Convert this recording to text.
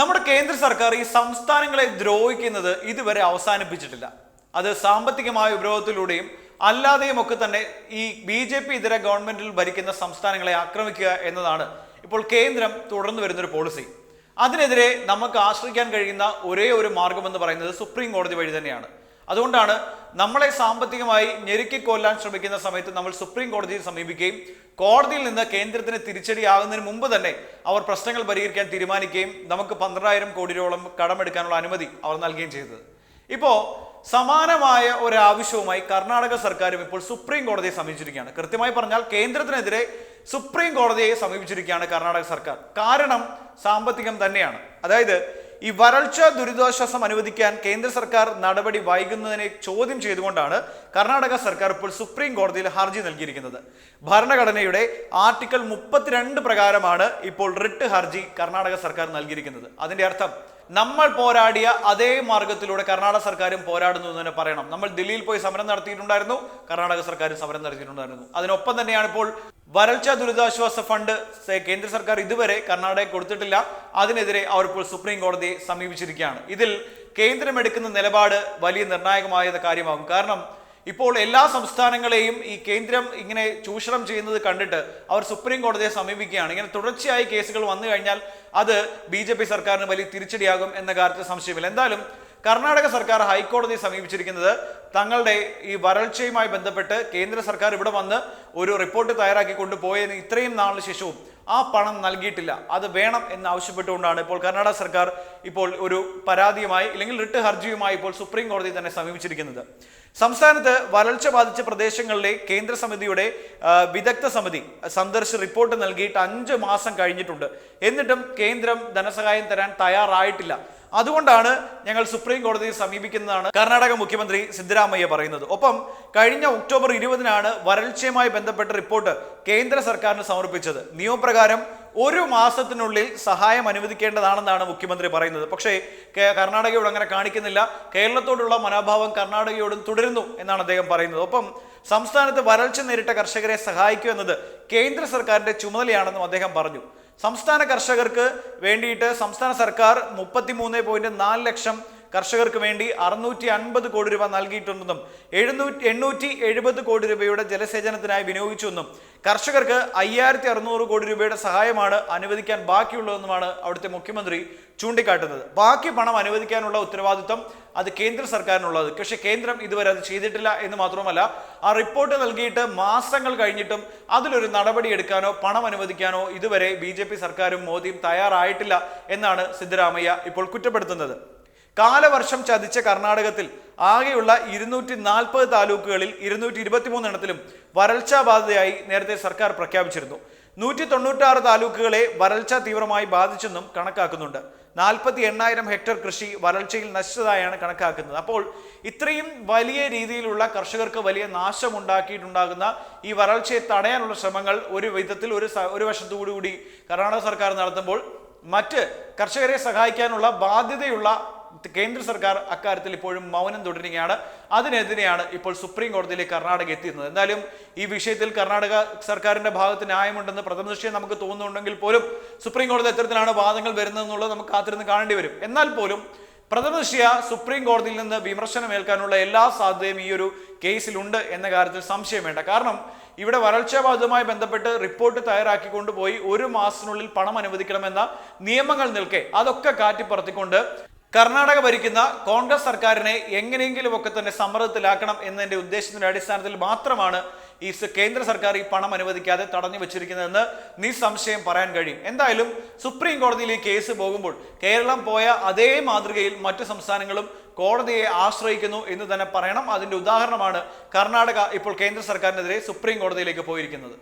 നമ്മുടെ കേന്ദ്ര സർക്കാർ ഈ സംസ്ഥാനങ്ങളെ ദ്രോഹിക്കുന്നത് ഇതുവരെ അവസാനിപ്പിച്ചിട്ടില്ല. അത് സാമ്പത്തികമായ ഉപരോധത്തിലൂടെയും അല്ലാതെയും ഒക്കെ തന്നെ ഈ ബി ജെ പി ഇതര ഗവൺമെന്റിൽ ഭരിക്കുന്ന സംസ്ഥാനങ്ങളെ ആക്രമിക്കുക എന്നതാണ് ഇപ്പോൾ കേന്ദ്രം തുടർന്നു വരുന്നൊരു പോളിസി. അതിനെതിരെ നമുക്ക് ആശ്രയിക്കാൻ കഴിയുന്ന ഒരേ ഒരു മാർഗം എന്ന് പറയുന്നത് സുപ്രീം കോടതി വഴി തന്നെയാണ്. അതുകൊണ്ടാണ് നമ്മളെ സാമ്പത്തികമായി ഞെരുക്കിക്കൊല്ലാൻ ശ്രമിക്കുന്ന സമയത്ത് നമ്മൾ സുപ്രീം കോടതിയെ സമീപിക്കുകയും കോടതിയിൽ നിന്ന് കേന്ദ്രത്തിന് തിരിച്ചടിയാകുന്നതിന് മുമ്പ് തന്നെ അവർ പ്രശ്നങ്ങൾ പരിഹരിക്കാൻ തീരുമാനിക്കുകയും നമുക്ക് പന്ത്രണ്ടായിരം കോടി രൂപയോളം കടമെടുക്കാനുള്ള അനുമതി അവർ നൽകുകയും ചെയ്തത്. ഇപ്പോൾ സമാനമായ ഒരു ആവശ്യവുമായി കർണാടക സർക്കാരും ഇപ്പോൾ സുപ്രീം കോടതിയെ സമീപിച്ചിരിക്കുകയാണ്. കൃത്യമായി പറഞ്ഞാൽ കേന്ദ്രത്തിനെതിരെ സുപ്രീം കോടതിയെ സമീപിച്ചിരിക്കുകയാണ് കർണാടക സർക്കാർ. കാരണം സാമ്പത്തികം തന്നെയാണ്. അതായത് ഈ വരൾച്ച ദുരിതാശ്വാസം അനുവദിക്കാൻ കേന്ദ്ര സർക്കാർ നടപടി വൈകുന്നതിനെ ചോദ്യം ചെയ്തുകൊണ്ടാണ് കർണാടക സർക്കാർ ഇപ്പോൾ സുപ്രീം കോടതിയിൽ ഹർജി നൽകിയിരിക്കുന്നത്. ഭരണഘടനയുടെ ആർട്ടിക്കിൾ മുപ്പത്തിരണ്ട് പ്രകാരമാണ് ഇപ്പോൾ റിട്ട് ഹർജി കർണാടക സർക്കാർ നൽകിയിരിക്കുന്നത്. അതിന്റെ അർത്ഥം നമ്മൾ പോരാടിയ അതേ മാർഗത്തിലൂടെ കർണാടക സർക്കാരും പോരാടുന്നു എന്ന് തന്നെ പറയണം. നമ്മൾ ദില്ലിയിൽ പോയി സമരം നടത്തിയിട്ടുണ്ടായിരുന്നു കർണാടക സർക്കാരും സമരം നടത്തിയിട്ടുണ്ടായിരുന്നു. അതിനൊപ്പം തന്നെയാണ് ഇപ്പോൾ വരൾച്ച ദുരിതാശ്വാസ ഫണ്ട് കേന്ദ്ര സർക്കാർ ഇതുവരെ കർണാടകയ്ക്ക് കൊടുത്തിട്ടില്ല. അതിനെതിരെ അവർ ഇപ്പോൾ സുപ്രീം കോടതിയെ സമീപിച്ചിരിക്കുകയാണ്. ഇതിൽ കേന്ദ്രം എടുക്കുന്ന നിലപാട് വലിയ നിർണായകമായ കാര്യമാകും. കാരണം ഇപ്പോൾ എല്ലാ സംസ്ഥാനങ്ങളെയും ഈ കേന്ദ്രം ഇങ്ങനെ ചൂഷണം ചെയ്യുന്നത് കണ്ടിട്ട് അവർ സുപ്രീം കോടതിയെ സമീപിക്കുകയാണ്. ഇങ്ങനെ തുടർച്ചയായി കേസുകൾ വന്നു കഴിഞ്ഞാൽ അത് ബി ജെ പി സർക്കാരിന് വലിയ തിരിച്ചടിയാകും എന്ന കാര്യത്തിൽ സംശയമില്ല. എന്തായാലും കർണാടക സർക്കാർ ഹൈക്കോടതിയെ സമീപിച്ചിരിക്കുന്നത് തങ്ങളുടെ ഈ വരൾച്ചയുമായി ബന്ധപ്പെട്ട് കേന്ദ്ര സർക്കാർ ഇവിടെ വന്ന് ഒരു റിപ്പോർട്ട് തയ്യാറാക്കി കൊണ്ടുപോയതിന് ഇത്രയും നാളിന് ശേഷവും ആ പണം നൽകിയിട്ടില്ല. അത് വേണം എന്ന് ആവശ്യപ്പെട്ടുകൊണ്ടാണ് ഇപ്പോൾ കർണാടക സർക്കാർ ഇപ്പോൾ ഒരു പരാതിയുമായി അല്ലെങ്കിൽ റിട്ട് ഹർജിയുമായി ഇപ്പോൾ സുപ്രീം കോടതി തന്നെ സമീപിച്ചിരിക്കുന്നത്. സംസ്ഥാനത്ത് വരൾച്ച ബാധിച്ച പ്രദേശങ്ങളിലെ കേന്ദ്ര സമിതിയുടെ വിദഗ്ധ സമിതി സന്ദർശ റിപ്പോർട്ട് നൽകിയിട്ട് അഞ്ച് മാസം കഴിഞ്ഞിട്ടുണ്ട്. എന്നിട്ടും കേന്ദ്രം ധനസഹായം തരാൻ തയ്യാറായിട്ടില്ല. അതുകൊണ്ടാണ് ഞങ്ങൾ സുപ്രീം കോടതിയെ സമീപിക്കുന്നതാണ് കർണാടക മുഖ്യമന്ത്രി സിദ്ധരാമയ്യ പറയുന്നത്. ഒപ്പം കഴിഞ്ഞ ഒക്ടോബർ ഇരുപതിനാണ് വരൾച്ചയുമായി ബന്ധപ്പെട്ട റിപ്പോർട്ട് കേന്ദ്ര സർക്കാരിന് സമർപ്പിച്ചത്. നിയമപ്രകാരം ഒരു മാസത്തിനുള്ളിൽ സഹായം അനുവദിക്കേണ്ടതാണെന്നാണ് മുഖ്യമന്ത്രി പറയുന്നത്. പക്ഷേ കർണാടകയോട് അങ്ങനെ കാണിക്കുന്നില്ല. കേരളത്തോടുള്ള മനോഭാവം കർണാടകയോടും തുടരുന്നു എന്നാണ് അദ്ദേഹം പറയുന്നത്. ഒപ്പം സംസ്ഥാനത്ത് വരൾച്ച നേരിട്ട കർഷകരെ സഹായിക്കൂ എന്നത് കേന്ദ്ര സർക്കാരിന്റെ ചുമതലയാണെന്നും അദ്ദേഹം പറഞ്ഞു. സംസ്ഥാന കർഷകർക്ക് വേണ്ടിയിട്ട് സംസ്ഥാന സർക്കാർ മുപ്പത്തിമൂന്ന് പോയിന്റ് നാല് ലക്ഷം കർഷകർക്ക് വേണ്ടി അറുന്നൂറ്റി അൻപത് കോടി രൂപ നൽകിയിട്ടുണ്ടെന്നും എഴുന്നൂറ്റി എണ്ണൂറ്റി എഴുപത് കോടി രൂപയുടെ ജലസേചനത്തിനായി വിനിയോഗിച്ചുവെന്നും കർഷകർക്ക് അയ്യായിരത്തി അറുന്നൂറ് കോടി രൂപയുടെ സഹായമാണ് അനുവദിക്കാൻ ബാക്കിയുള്ളതെന്നുമാണ് അവിടുത്തെ മുഖ്യമന്ത്രി ചൂണ്ടിക്കാട്ടുന്നത്. ബാക്കി പണം അനുവദിക്കാനുള്ള ഉത്തരവാദിത്വം അത് കേന്ദ്ര സർക്കാരിനുള്ളത്. പക്ഷെ കേന്ദ്രം ഇതുവരെ അത് ചെയ്തിട്ടില്ല എന്ന് മാത്രമല്ല ആ റിപ്പോർട്ട് നൽകിയിട്ട് മാസങ്ങൾ കഴിഞ്ഞിട്ടും അതിലൊരു നടപടി എടുക്കാനോ പണം അനുവദിക്കാനോ ഇതുവരെ ബി സർക്കാരും മോദിയും തയ്യാറായിട്ടില്ല എന്നാണ് സിദ്ധരാമയ്യ ഇപ്പോൾ കുറ്റപ്പെടുത്തുന്നത്. കാലവർഷം ചതിച്ച കർണാടകത്തിൽ ആകെയുള്ള ഇരുന്നൂറ്റി നാൽപ്പത് താലൂക്കുകളിൽ ഇരുന്നൂറ്റി ഇരുപത്തിമൂന്ന് എണ്ണത്തിലും വരൾച്ചാ ബാധിതയായി നേരത്തെ സർക്കാർ പ്രഖ്യാപിച്ചിരുന്നു. നൂറ്റി തൊണ്ണൂറ്റാറ് താലൂക്കുകളെ വരൾച്ച തീവ്രമായി ബാധിച്ചെന്നും കണക്കാക്കുന്നുണ്ട്. നാൽപ്പത്തി എണ്ണായിരം ഹെക്ടർ കൃഷി വരൾച്ചയിൽ നശിച്ചതായാണ് കണക്കാക്കുന്നത്. അപ്പോൾ ഇത്രയും വലിയ രീതിയിലുള്ള കർഷകർക്ക് വലിയ നാശം ഉണ്ടാക്കിയിട്ടുണ്ടാകുന്ന ഈ വരൾച്ചയെ തടയാനുള്ള ശ്രമങ്ങൾ ഒരു വിധത്തിൽ ഒരു ഒരു വശത്തുകൂടി കൂടി കർണാടക സർക്കാർ നടത്തുമ്പോൾ മറ്റ് കർഷകരെ സഹായിക്കാനുള്ള ബാധ്യതയുള്ള കേന്ദ്ര സർക്കാർ അക്കാര്യത്തിൽ ഇപ്പോഴും മൗനം തുടരുകയാണ്. അതിനെതിരെയാണ് ഇപ്പോൾ സുപ്രീം കോടതിയിലേക്ക് കർണാടക എത്തിയിരുന്നത്. എന്തായാലും ഈ വിഷയത്തിൽ കർണാടക സർക്കാരിന്റെ ഭാഗത്ത് ന്യായമുണ്ടെന്ന് പ്രഥമ ദൃഷ്ടിയെ നമുക്ക് തോന്നുന്നുണ്ടെങ്കിൽ പോലും സുപ്രീം കോടതി എത്തരത്തിലാണ് വാദങ്ങൾ വരുന്നതെന്നുള്ളത് നമുക്ക് കാത്തിരുന്ന് കാണേണ്ടി വരും. എന്നാൽ പോലും പ്രഥമ ദൃഷ്ടിയ സുപ്രീം കോടതിയിൽ നിന്ന് വിമർശനം ഏൽക്കാനുള്ള എല്ലാ സാധ്യതയും ഈ ഒരു കേസിലുണ്ട് എന്ന കാര്യത്തിൽ സംശയം വേണ്ട. കാരണം ഇവിടെ വരൾച്ചാബാധിതമായി ബന്ധപ്പെട്ട് റിപ്പോർട്ട് തയ്യാറാക്കി കൊണ്ടുപോയി ഒരു മാസത്തിനുള്ളിൽ പണം അനുവദിക്കണമെന്ന നിയമങ്ങൾ നിൽക്കെ അതൊക്കെ കാറ്റിപ്പറത്തിക്കൊണ്ട് കർണാടക ഭരിക്കുന്ന കോൺഗ്രസ് സർക്കാരിനെ എങ്ങനെയെങ്കിലും ഒക്കെ തന്നെ സമ്മർദ്ദത്തിലാക്കണം എന്നതിന്റെ ഉദ്ദേശത്തിന്റെ അടിസ്ഥാനത്തിൽ മാത്രമാണ് ഈ കേന്ദ്ര സർക്കാർ ഈ പണം അനുവദിക്കാതെ തടഞ്ഞു വെച്ചിരിക്കുന്നതെന്ന് നിസ്സംശയം പറയാൻ കഴിയും. എന്തായാലും സുപ്രീം കോടതിയിൽ ഈ കേസ് പോകുമ്പോൾ കേരളം പോയ അതേ മാതൃകയിൽ മറ്റു സംസ്ഥാനങ്ങളും കോടതിയെ ആശ്രയിക്കുന്നു എന്ന് തന്നെ പറയണം. അതിന്റെ ഉദാഹരണമാണ് കർണാടക ഇപ്പോൾ കേന്ദ്ര സർക്കാരിനെതിരെ സുപ്രീം കോടതിയിലേക്ക് പോയിരിക്കുന്നത്.